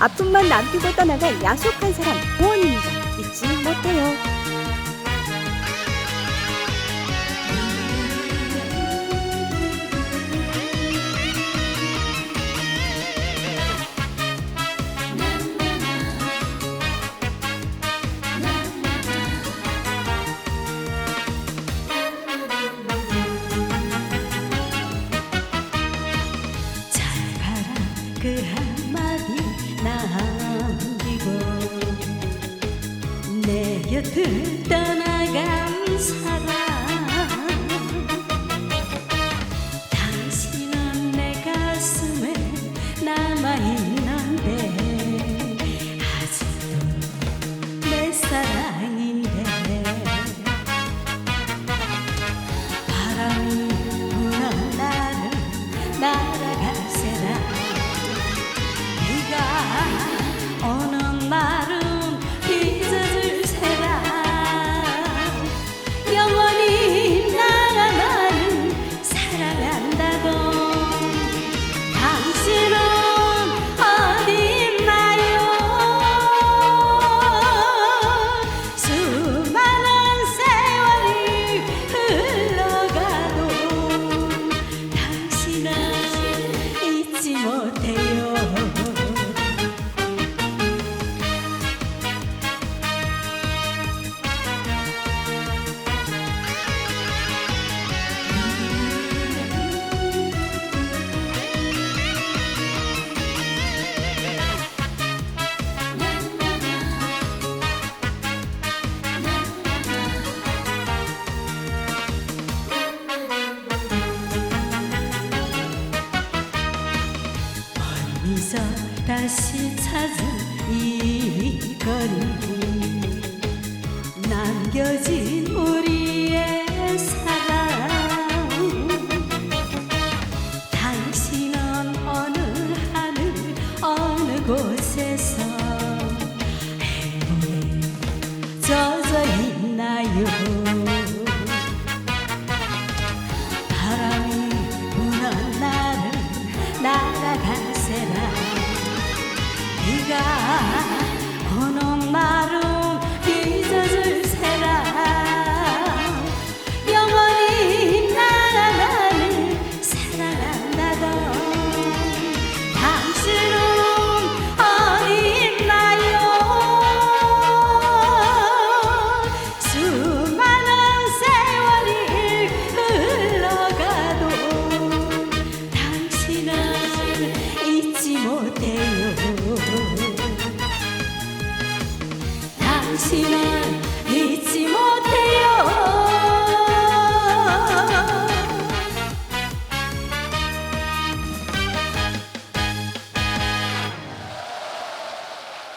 아픔만 남기고 떠나간 야속한 사람 보원입니다. 잊지 못해요. 곁을 떠나간 사람. 당신은 내 가슴에 남아있는데 아직도 내 사랑 멀리서 다시 찾은 이 거리 남겨진 우리의 사랑. 당신은 어느 하늘 어느 곳에서 행복에 젖어 있나요 못해요. 당신은